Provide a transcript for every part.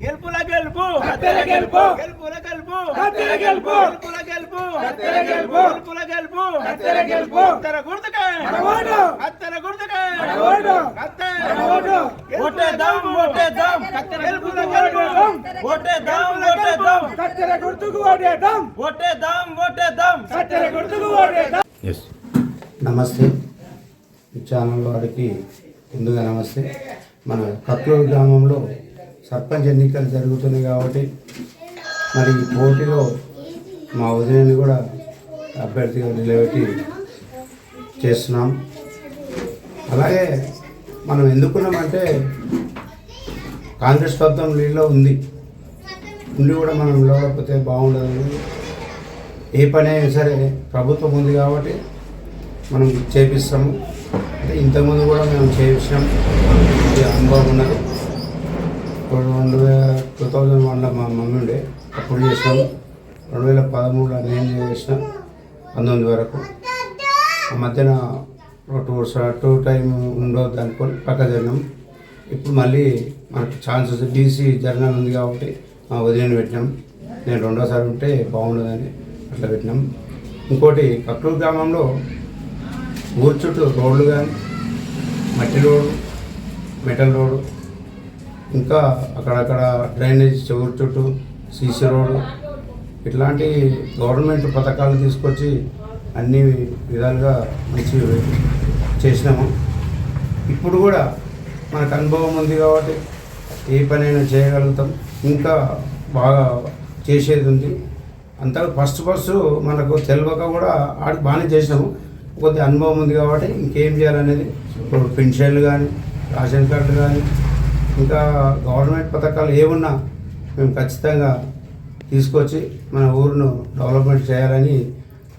గెలుపుల గెలుపు. కత్తెర గెలుపు. గెలుపుల గెలుపు. కత్తెర గెలుపు. గెలుపుల గెలుపు. కత్తెర గెలుపు. గెలుపుల గెలుపు. కత్తెర గెలుపు. కత్తెర గుర్తుకే. ఓటు. కత్తెర గుర్తుకే. ఓటు. కత్తెర. ఓటు. ఓటేద్దాం ఓటేద్దాం కత్తెర గెలుపుల గెలుపు. ఓటేద్దాం ఓటేద్దాం కత్తెర గుర్తుకు ఓటేద్దాం ఓటేద్దాం ఓటేద్దాం కత్తెర గుర్తుకు ఓటేద్దాం నమస్తే. ఈ ఛానల్ వారికి ముందుగా నమస్తే? మన కక్లూరు గ్రామంలో సర్పంచ్ ఎన్నికలు జరుగుతున్నాయి కాబట్టి మరి ఈ పోటీలో మా ఉదయాన్ని కూడా అభ్యర్థిగా నిలబెట్టి చేస్తున్నాం. అలాగే మనం ఎందుకున్నామంటే కాంగ్రెస్ ప్రభుత్వం లీడ్లో ఉంది. ఉండి కూడా మనం నిలవకపోతే బాగుండదు. ఏ పని అయినా సరే ప్రభుత్వం ఉంది కాబట్టి మనం చేపిస్తాము. అంటే ఇంతకుముందు కూడా మేము చేయించినాం అనుభవం ఉన్నది. రెండు వేల టూ థౌజండ్ వన్లో మా మమ్మీ ఉండే. అప్పుడు చేసినాము రెండు వేల పదమూడులో నేను చేసిన పంతొమ్మిది వరకు. ఆ మధ్యన టూ టూ టైం ఉండవద్దు అనుకొని పక్క జరిగినాం ఇప్పుడు మళ్ళీ మనకు ఛాన్సెస్ బీసీ జర్నల్ ఉంది కాబట్టి మా వదిలిని పెట్టినాం. నేను రెండోసారి ఉంటే బాగుండదని అట్లా పెట్టినాం. ఇంకోటి కక్కూరు గ్రామంలో ఊరు చుట్టూ రోడ్లు కానీ మట్టి రోడ్డు మెటల్ రోడ్డు ఇంకా అక్కడక్కడ డ్రైనేజ్ ఊరు చుట్టూ సీసీ రోడ్డు ఇట్లాంటి గవర్నమెంట్ పథకాలు తీసుకొచ్చి అన్ని విధాలుగా మంచి చేసినాము. ఇప్పుడు కూడా మనకు అనుభవం ఉంది కాబట్టి ఏ పనైనా చేయగలుగుతాం. ఇంకా బాగా చేసేది ఉంది. అంత ఫస్ట్ ఫస్ట్ మనకు తెలియక కూడా ఆడి బాగానే చేసినాము. కొద్ది అనుభవం ఉంది కాబట్టి ఇంకేం చేయాలనేది ఇప్పుడు పెన్షన్లు కానీ రేషన్ కార్డులు కానీ ఇంకా గవర్నమెంట్ పథకాలు ఏమున్నా మేము ఖచ్చితంగా తీసుకొచ్చి మన ఊరును డెవలప్మెంట్ చేయాలని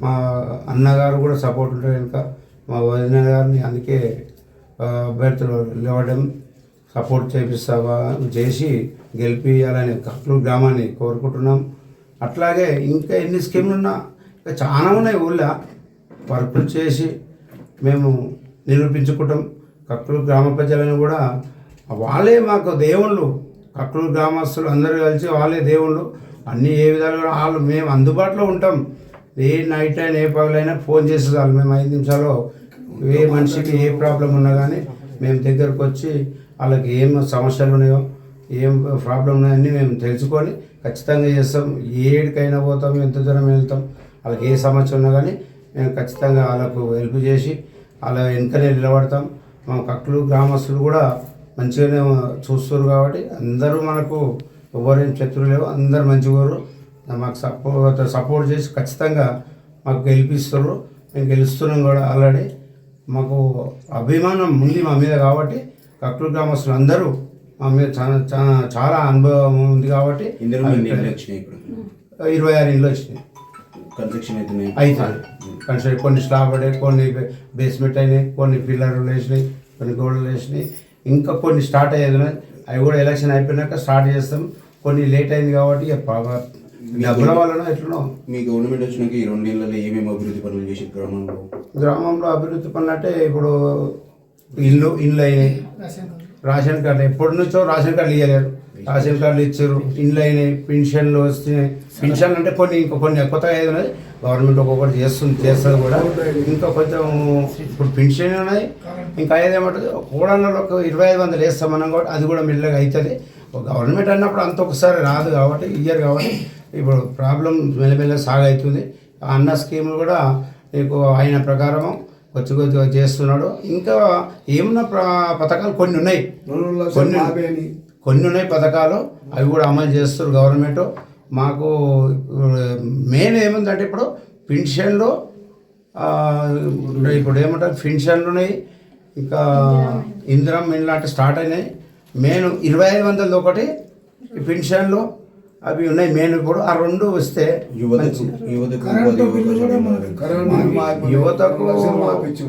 మా అన్నగారు కూడా సపోర్ట్ ఉంటారు కనుక మా వదిన గారిని అందుకే అభ్యర్థులు లేవడం సపోర్ట్ చేపిస్తావా చేసి గెలిపియాలని కక్లూరు గ్రామాన్ని కోరుకుంటున్నాం. అట్లాగే ఇంకా ఎన్ని స్కీమ్లు ఉన్నా ఇంకా చాలా ఉన్నాయి ఊళ్ళో. వర్కులు చేసి మేము నిరూపించుకుంటాం. కక్కులు గ్రామ ప్రజలను కూడా వాళ్ళే మాకు దేవుళ్ళు. కక్లూరు గ్రామస్తులు అందరూ కలిసి వాళ్ళే దేవుళ్ళు. అన్నీ ఏ విధాలుగా వాళ్ళు మేము అందుబాటులో ఉంటాం. ఏ నైట్ అయినా ఏ పగలైనా ఫోన్ చేసేదాళ్ళు మేము ఐదు నిమిషాల్లో ఏ మనిషికి ఏ ప్రాబ్లం ఉన్నా కానీ మేము దగ్గరకు వచ్చి వాళ్ళకి ఏం సమస్యలు ఉన్నాయో ఏం ప్రాబ్లం ఉన్నాయన్నీ మేము తెలుసుకొని ఖచ్చితంగా చేస్తాం. ఏడికైనా పోతాం ఎంత దూరం వెళ్తాం వాళ్ళకి ఏ సమస్య ఉన్నా కానీ మేము ఖచ్చితంగా వాళ్ళకు హెల్ప్ చేసి వాళ్ళ వెనుకనే నిలబడతాం. మా కక్కులు గ్రామస్తులు కూడా మంచిగానే చూస్తారు కాబట్టి అందరూ మనకు ఎవరేం శత్రువు లేవు. అందరు మంచివారు మాకు సపోర్ట్ సపోర్ట్ చేసి ఖచ్చితంగా మాకు గెలిపిస్తారు మేము గెలుస్తున్నాం కూడా ఆల్రెడీ. మాకు అభిమానం ఉంది మా మీద కాబట్టి కక్కులు గ్రామస్తులు అందరూ మా మీద చాలా చాలా చాలా అనుభవం ఉంది కాబట్టి ఇరవై ఆరు ఇండ్లు వచ్చినాయి. కన్స్ట్రక్షన్ అవుతున్నాయి అవుతుంది కన్స్ట్రక్షన్ కొన్ని స్లాబ్ పడాయి కొన్ని బేస్మెంట్ అయినాయి కొన్ని పిల్లర్లు వేసినాయి కొన్ని గోడలు వేసినాయి ఇంకా కొన్ని స్టార్ట్ అయ్యేది అవి కూడా ఎలక్షన్ అయిపోయినాక స్టార్ట్ చేస్తాం. కొన్ని లేట్ అయింది కాబట్టి డబ్బుల వలన ఎట్లనో. మీ గవర్నమెంట్ వచ్చినాక ఈ రెండేళ్ళలో ఏమేమి అభివృద్ధి పనులు చేసి గ్రామంలో? గ్రామంలో అభివృద్ధి పనులు అంటే ఇప్పుడు ఇల్లు ఇల్లు అయినాయి. Ration card. ఎప్పటి నుంచో రేషన్ కార్డులు ఇవ్వలేరు రేషన్ కార్డులు ఇచ్చారు. ఇండ్లు అయినాయి పెన్షన్లు వస్తున్నాయి. పెన్షన్లు అంటే కొన్ని ఇంకా కొన్ని కొత్తగా ఏది ఉన్నాయి గవర్నమెంట్ ఒక్కొక్కటి చేస్తుంది చేస్తుంది కూడా. ఇంకా కొంచెం ఇప్పుడు పెన్షన్ ఉన్నాయి. ఇంకా ఏదేమంటుంది? కూడళ్ళలో ఒక ఇరవై ఐదు వందలు వేస్తాం మనం కాబట్టి అది కూడా మెల్లగా అవుతుంది గవర్నమెంట్ అన్నప్పుడు అంత ఒకసారి రాదు కాబట్టి ఇయ్యరు కాబట్టి ఇప్పుడు ప్రాబ్లం మెల్లమెల్ల సాగవుతుంది ఆ అన్న స్కీములు కూడా నీకు ఆయన ప్రకారం కొద్ది కొద్దిగా చేస్తున్నాడు. ఇంకా ఏమన్నా పథకాలు కొన్ని ఉన్నాయి. కొన్ని కొన్ని ఉన్నాయి పథకాలు. అవి కూడా అమలు చేస్తారు గవర్నమెంట్. మాకు మెయిన్ ఏముందంటే ఇప్పుడు పెన్షన్లు ఆ, ఇప్పుడు ఏమంటారు పెన్షన్లు ఉన్నాయి ఇంకా ఇందిరం ఇలాంటి స్టార్ట్ అయినాయి. మెయిన్ ఇరవై ఐదు వందలది ఒకటి పెన్షన్లు అవి ఉన్నాయి మెయిన్ ఇప్పుడు. ఆ రెండు వస్తే యువతకు యువతకు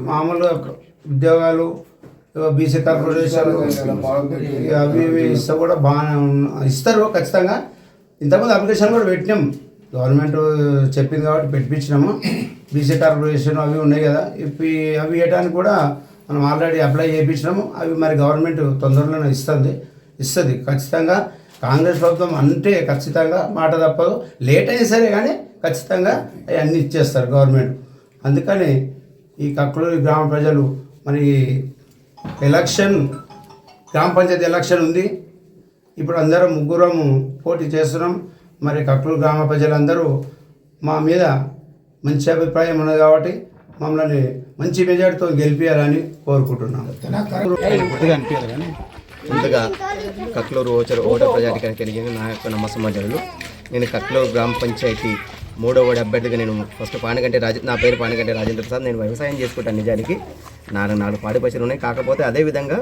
మామూలుగా ఉద్యోగాలు బీసీ కార్పొరేషన్ అవి ఇవి ఇస్తే కూడా బాగానే ఉన్న- ఇస్తారు ఖచ్చితంగా. ఇంతకుముందు అప్లికేషన్ కూడా పెట్టినాం. గవర్నమెంట్ చెప్పింది కాబట్టి పెట్టించినాము. బీసీ కార్పొరేషన్ అవి ఉన్నాయి కదా. ఇవి అవి వేయడానికి కూడా మనం ఆల్రెడీ అప్లై చేయించినాము అవి మరి గవర్నమెంట్ తొందరలోనే ఇస్తుంది. ఇస్తుంది. ఖచ్చితంగా కాంగ్రెస్ ప్రభుత్వం అంటే ఖచ్చితంగా మాట తప్పదు. లేట్ అయినా సరే కానీ ఖచ్చితంగా అవి అన్నీ ఇచ్చేస్తారు గవర్నమెంట్ అందుకని ఈ కక్కలూరి గ్రామ ప్రజలు మరి ఎలక్షన్ గ్రామ పంచాయతీ ఎలక్షన్ ఉంది. ఇప్పుడు అందరం ముగ్గురం పోటీ చేస్తున్నాం. మరి కక్కలూరు గ్రామ ప్రజలందరూ మా మీద మంచి అభిప్రాయం ఉన్నది కాబట్టి మమ్మల్ని మంచి మెజార్టీతో గెలిపించాలని కోరుకుంటున్నాం. ముందుగా కక్లూరు ఓచర్ ఓటర్ ప్రజాధికారికి కలిగిన నా యొక్క నమ్మసమాజాలు నేను కక్లూరు గ్రామ పంచాయతీ మూడో వార్డు అభ్యర్థిగా నేను ఫస్ట్ పానగంటే రాజ నా పేరు పానగంటే రాజేంద్ర ప్రసాద్. నేను వ్యవసాయం చేసుకుంటాను నిజానికి. నాలుగు నాలుగు పాడి పశువులు ఉన్నాయి. కాకపోతే అదేవిధంగా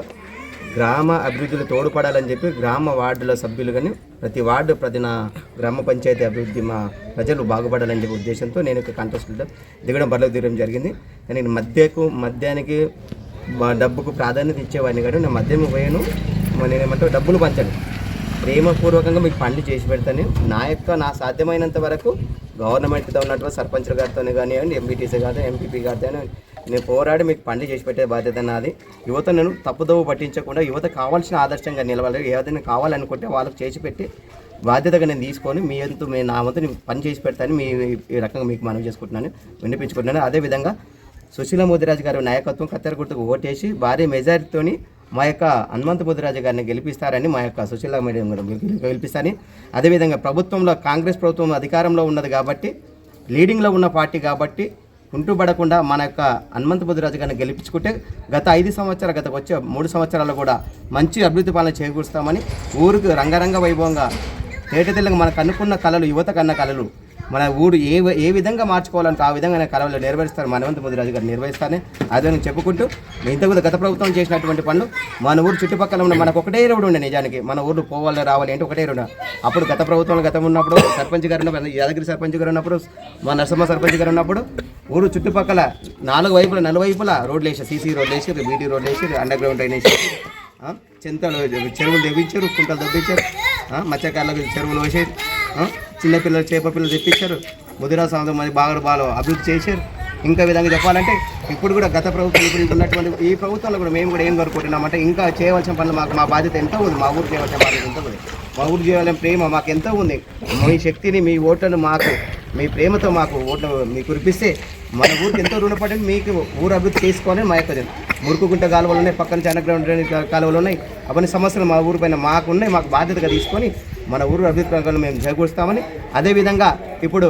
గ్రామ అభివృద్ధిలో తోడ్పడాలని చెప్పి గ్రామ వార్డుల సభ్యులు కానీ ప్రతి వార్డు ప్రతి నా గ్రామ పంచాయతీ అభివృద్ధి మా ప్రజలు బాగుపడాలని చెప్పే ఉద్దేశంతో నేను ఒక కాంటెస్ట్లో దిగడం బరిలోకి దిగడం జరిగింది. కానీ నేను మధ్యకు మద్యానికి మా డబ్బుకు ప్రాధాన్యత ఇచ్చేవాడిని కాదు నేను మద్యం పోయాను. నేను ఏమంటే డబ్బులు పంచాను. ప్రేమపూర్వకంగా మీకు పనులు చేసి పెడతాను. నా యొక్క నా సాధ్యమైనంత వరకు గవర్నమెంట్తో ఉన్నటువంటి సర్పంచ్ గారితో కానివ్వండి ఎంపీటీసీ గారితో ఎంపీపీ గారితో నేను పోరాడి మీకు పనులు చేసి పెట్టే బాధ్యత నాది. యువత నేను తప్పుదోవ పట్టించకుండా యువత కావాల్సిన ఆదర్శంగా నిలవాలి. ఏదైనా కావాలనుకుంటే వాళ్ళకి చేసి పెట్టి బాధ్యతగా నేను తీసుకొని మీ వంతు మీ నా వంతు నేను పని చేసి పెడతాను మీ ఈ రకంగా మీకు మనం చేసుకుంటున్నాను వినిపించుకుంటున్నాను. అదేవిధంగా సుశీల మోదిరాజు గారి నాయకత్వం కత్తెర గుర్తుకు ఓటేసి భారీ మెజారిటీతోని మా యొక్క హనుమంత బుద్ధిరాజు గారిని గెలిపిస్తారని మా యొక్క సుశీల మీడియం కూడా గెలిపిస్తారని. అదేవిధంగా ప్రభుత్వంలో కాంగ్రెస్ ప్రభుత్వం అధికారంలో ఉన్నది కాబట్టి లీడింగ్లో ఉన్న పార్టీ కాబట్టి కుంటుపడకుండా మన యొక్క హనుమంత బుద్ధిరాజు గారిని గెలిపించుకుంటే గత ఐదు సంవత్సరాలు గత వచ్చే మూడు సంవత్సరాలు కూడా మంచి అభివృద్ధి పాలన చేకూరుస్తామని ఊరికి రంగరంగ వైభవంగా తేటతెల్లంగా మనకు అనుకున్న కళలు యువత కన్న కళలు మన ఊరు ఏ ఏ విధంగా మార్చుకోవాలంటే ఆ విధంగా ఆయన కళలు నెరవేరుస్తారు. మనవంత ముదిరాజు గారు నెరవేరుస్తారని అదే నేను చెప్పుకుంటూ ఇంతకు గత ప్రభుత్వం చేసినటువంటి పనులు మన ఊరు చుట్టుపక్కల ఉన్న మనకు ఒకటే రోడ్డు ఉండే నిజానికి. మన ఊరు పోవాలి రావాలి అంటే ఒకటే రోడ్డు. అప్పుడు గత ప్రభుత్వంలో గతం ఉన్నప్పుడు సర్పంచ్ గారు ఉన్నప్పుడు యాదగిరి సర్పంచ్ గారు ఉన్నప్పుడు మా నరసింహ సర్పంచ్ గారు ఉన్నప్పుడు ఊరు చుట్టుపక్కల నాలుగు వైపుల నలువైపుల రోడ్లు వేసారు సీసీ రోడ్లు వేసారు బీటీ రోడ్లు వేసారు అండర్ గ్రౌండ్ డ్రైన్ వేసారు చింతలు చెరువులు తెప్పించారు కుంటలు తెప్పించారు. మత్స్యకారులకు చెరువులు వేసారు చిన్నపిల్లలు చేప పిల్లలు తెప్పించారు. ముదిరా సముద్రం మరి బాగా బాగా అభివృద్ధి చేశారు. ఇంకా విధంగా చెప్పాలంటే ఇప్పుడు కూడా గత ప్రభుత్వం ఇప్పుడు ఉన్నటువంటి ఈ ప్రభుత్వంలో కూడా మేము కూడా ఏం కోరుకుంటున్నామంటే ఇంకా చేయవలసిన పనులు మాకు మా బాధ్యత ఎంతో ఉంది? మా ఊరు చేయవలసిన బాధ్యత ఎంతో ఉంది? మా ఊరు చేయాలని ప్రేమ మాకు ఎంతో ఉంది? మీ శక్తిని మీ ఓట్లను మాకు మీ ప్రేమతో మాకు ఓట్లు మీకు కురిపిస్తే మన ఊరికి ఎంతో రుణపడి మీకు ఊరు అభివృద్ధి చేసుకోవాలని మా యొక్క మురుకుగుంట కాలువలు ఉన్నాయి పక్కన చాలా గ్రౌండ్ కాలువలు ఉన్నాయి. అవన్నీ సమస్యలు మా ఊరి పైన మాకు ఉన్నాయి మాకు బాధ్యతగా తీసుకొని మన ఊరు అభివృద్ధి రంగంలో మేము చేకూరుస్తామని అదేవిధంగా ఇప్పుడు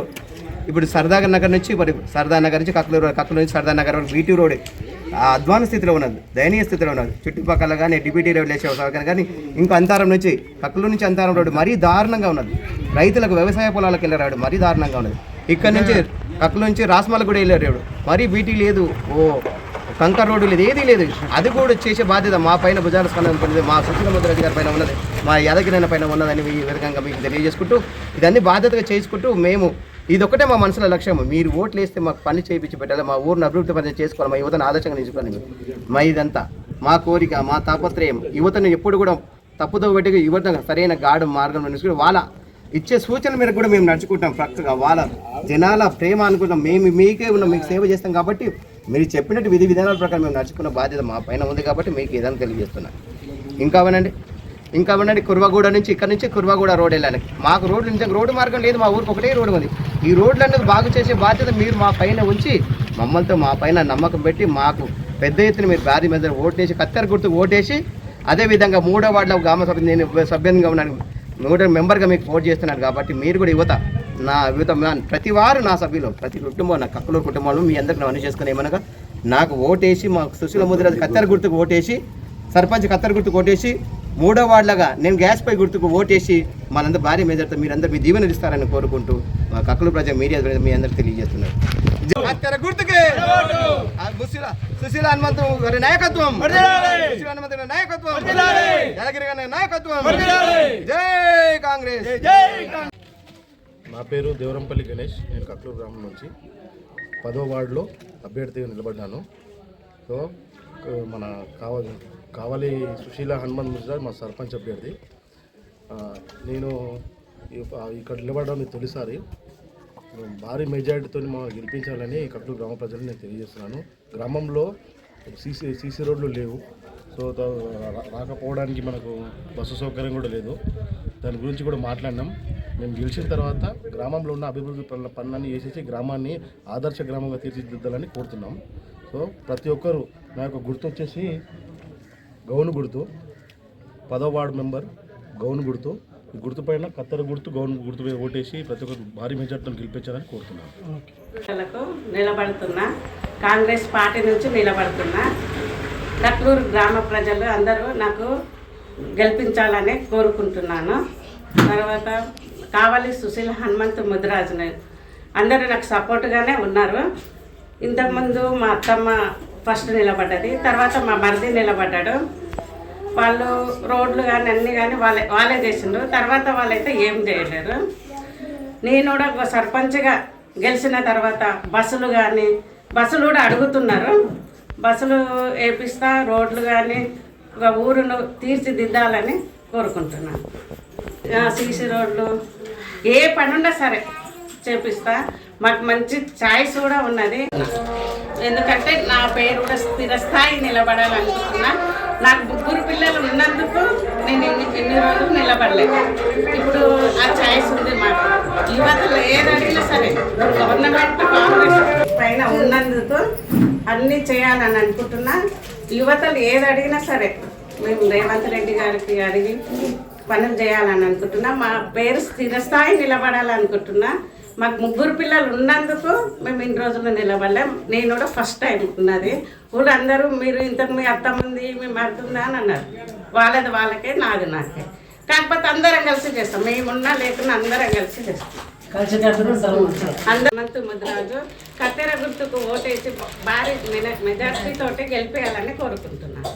ఇప్పుడు సరదాగర్ నగర్ నుంచి మరి సరదా నగర్ నుంచి కక్కలూరు కక్కలూరు నుంచి సరదా నగర్ వరకు బీటీ రోడ్ అధ్వాన స్థితిలో ఉన్నది దయనీయ స్థితిలో ఉన్నది. చుట్టుపక్కల కానీ డిప్యూటీ రోడ్ వేసే సౌకర్యం కానీ ఇంకా అంతారం నుంచి కక్కలూరు నుంచి అంతారం రోడ్డు మరీ దారుణంగా ఉన్నది. రైతులకు వ్యవసాయ పొలాలకు వెళ్ళే రాడు మరీ దారుణంగా ఉన్నది. ఇక్కడ నుంచి కక్కలూరు నుంచి రాస్మల కూడా వెళ్ళే మరీ బీటీ లేదు. ఓ కంకర్ రోడ్డు లేదు ఏదీ లేదు. అది కూడా చేసే బాధ్యత మా పైన భుజాల స్కందం పడింది మా సుశీల ముద్రాజు గారి పైన ఉన్నది. మా యాదగిరి పైన ఉన్నదని ఈ విధంగా మీకు తెలియజేసుకుంటూ ఇదన్నీ బాధ్యతగా చేసుకుంటూ మేము ఇదొకటే మా మనసులో లక్ష్యం. మీరు ఓట్లు వేస్తే మాకు పని చేయించి పెట్టాలి. మా ఊరిని అభివృద్ధి పని చేసుకోవాలి. మా యువతను ఆదర్శంగా నిలుచుకోవాలి. మా ఇదంతా మా కోరిక మా తాపత్రయం. యువతను ఎప్పుడు కూడా తప్పుదో పెట్టి యువత సరైన గాఢ మార్గం నిలుచుకుని వాళ్ళ ఇచ్చే సూచనల మీద కూడా మేము నడుచుకుంటాం. ప్రక్కగా వాళ్ళ జనాల ప్రేమ అనుకుంటాం. మేము మీకే ఉన్నాం. మీకు సేవ చేస్తాం కాబట్టి మీరు చెప్పినట్టు విధి విధానాల ప్రకారం మేము నడుచుకున్న బాధ్యత మా పైన ఉంది కాబట్టి మీకు ఏదైనా తెలియజేస్తున్నాను ఇంకా అవనండి ఇంకా అవనండి కుర్వగూడ నుంచి ఇక్కడ నుంచి కుర్వగూడ రోడ్ వెళ్ళాలి మాకు రోడ్డు నిజంగా రోడ్డు మార్గం లేదు మా ఊరికి ఒకటే రోడ్డు ఉంది. ఈ రోడ్లు అనేది బాగు చేసే బాధ్యత మీరు మా పైన ఉంచి మమ్మల్తో మా పైన నమ్మకం పెట్టి మాకు పెద్ద ఎత్తున మీరు భారీ మీద ఓటేసి కత్తెర గుర్తు ఓటేసి అదేవిధంగా మూడో వార్డులో గ్రామ సభ్యులు నేను సభ్యునిగా ఉన్నాను. నూట మెంబర్గా మీకు పోటీ చేస్తున్నాను కాబట్టి మీరు కూడా యువత నా మా- ప్రతి వారు నా సభ్యులు ప్రతి కుటుంబం నా కక్కలూరు కుటుంబాలు మీ అందరికి అన్ని చేసుకుని ఏమనగా నాకు ఓటేసి మా సుశీల ముద్ర కత్తెర గుర్తుకు ఓటేసి సర్పంచ్ కత్తెర గుర్తుకు ఓటేసి మూడో వార్డులాగా నేను గ్యాస్ పై గుర్తుకు ఓటేసి మనందరూ భారీ మెజార్తో మీరందరూ మీ దీవెనలు ఇస్తారని కోరుకుంటూ మా కక్కలు ప్రజలు మీడియా మీ అందరికి తెలియజేస్తున్నారు కత్తెర గుర్తుకే! సుశీల సుశీల హనుమంతు గారి నాయకత్వం. సుశీల హనుమంతు గారి నాయకత్వం. యాదగిరి గారి నాయకత్వం. జై కాంగ్రెస్. జై కాంగ్రెస్! నా పేరు దేవరంపల్లి గణేష్. నేను కట్లూరు గ్రామం నుంచి పదో వార్డులో అభ్యర్థిగా నిలబడ్డాను. సో మన కావాలి కావాలి సుశీల హనుమంత్ మిర్జా మా సర్పంచ్ అభ్యర్థి. నేను ఇక్కడ నిలబడడం తొలిసారి. భారీ మెజారిటీతో మా గెలిపించాలని కట్లూరు గ్రామ ప్రజలు నేను తెలియజేస్తున్నాను. గ్రామంలో సీసీ సీసీ రోడ్లు లేవు. సో రాకపోవడానికి మనకు బస్సు సౌకర్యం కూడా లేదు. దాని గురించి కూడా మాట్లాడినాం. మేము గెలిచిన తర్వాత గ్రామంలో ఉన్న అభివృద్ధి పనుల పనులన్నీ వేసేసి గ్రామాన్ని ఆదర్శ గ్రామంగా తీర్చిదిద్దాలని కోరుతున్నాం. సో ప్రతి ఒక్కరూ నా యొక్క గుర్తు వచ్చేసి గౌను గుర్తు పదో వార్డు మెంబర్ గౌను గుర్తు. ఈ గుర్తు పైన కత్తెర గుర్తు గౌను గుర్తు మీద ఓటేసి ప్రతి ఒక్కరు భారీ మెజార్టీతో గెలిపించాలని కోరుతున్నాను నిలబడుతున్నా కాంగ్రెస్ పార్టీ నుంచి నిలబడుతున్నా కట్లూరు గ్రామ ప్రజలు అందరూ నాకు గెలిపించాలని కోరుకుంటున్నాను. తర్వాత కావాలి సుశీల హనుమంత్ ముదిరాజుని అందరూ నాకు సపోర్ట్గానే ఉన్నారు. ఇంతకుముందు మా అత్తమ్మ ఫస్ట్ నిలబడ్డది తర్వాత మా మరిది నిలబడ్డాడు. వాళ్ళు రోడ్లు కానీ అన్నీ కానీ వాళ్ళే వాళ్ళే చేసిండ్రు. తర్వాత వాళ్ళైతే ఏం చేయలేరు. నేను కూడా ఒక సర్పంచ్గా గెలిచిన తర్వాత బస్సులు కానీ బస్సులు కూడా అడుగుతున్నారు. బస్సులు వేపిస్తా రోడ్లు కానీ ఒక ఊరును తీర్చిదిద్దాలని కోరుకుంటున్నాను. సీసీ రోడ్లు ఏ పని ఉన్నా సరే చేపిస్తా. మాకు మంచి ఛాయిస్ కూడా ఉన్నది. ఎందుకంటే నా పేరు కూడా స్థిరస్థాయి నిలబడాలనుకుంటున్నా నాకు ముగ్గురు పిల్లలు ఉన్నందుకు నేను ఎన్ని ఎన్ని రోజులు నిలబడలేదు. ఇప్పుడు ఆ ఛాయిస్ ఉంది మాకు. యువతలు ఏది సరే గవర్నమెంట్ కాంగ్రెస్ పైన ఉన్నందుకు అన్నీ చేయాలని అనుకుంటున్నా. యువతలు ఏది అడిగినా సరే మేము రేవంత్ రెడ్డి గారికి అడిగి పనులు చేయాలని అనుకుంటున్నా. మా పేరు స్థిరస్థాయి నిలబడాలనుకుంటున్నా. మాకు ముగ్గురు పిల్లలు ఉన్నందుకు మేము ఇన్ని రోజులు నిలబడలేం. నేను కూడా ఫస్ట్ టైం ఉన్నది. ఊళ్ళో అందరూ మీరు ఇంతకు మీ అత్త ఉంది మీ మరుతుందా అని అన్నారు. వాళ్ళది వాళ్ళకే నాది నాకే. కాకపోతే అందరం కలిసి చేస్తాం. మేమున్నా లేకున్నా అందరం కలిసి చేస్తాం. అందమంతు ముద్రాజు. కత్తెర గుర్తుకు ఓటేసి భారీ మెజార్టీ తోటి గెలిపేయాలని కోరుకుంటున్నాను